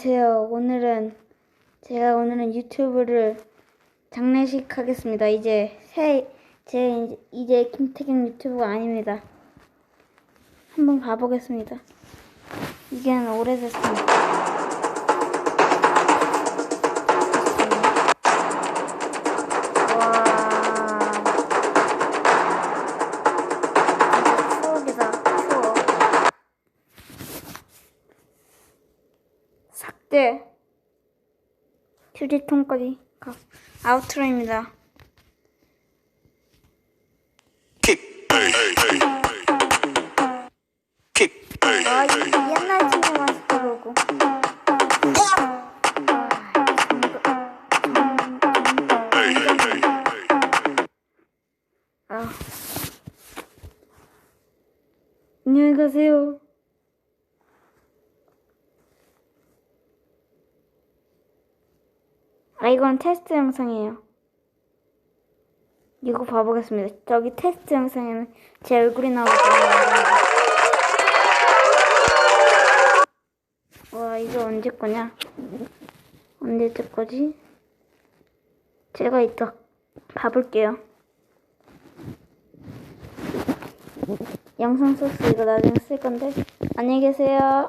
안녕하세요. 오늘은 제가 오늘은 유튜브를 장례식 하겠습니다. 이제 새, 제 이제, 김태경 유튜브가 아닙니다. 한번 봐보겠습니다. 이게는 오래됐습니다. 삭제. 휴지통까지 아우트로입니다. 아, 아. 안녕히 가세요. 아, 이건 테스트 영상이에요. 이거 봐보겠습니다. 저기 테스트 영상에는 제 얼굴이 나오거든요. 와, 이거 언제 거냐? 언제 때 거지? 제가 이따 봐볼게요. 영상 소스 이거 나중에 쓸 건데 안녕히 계세요.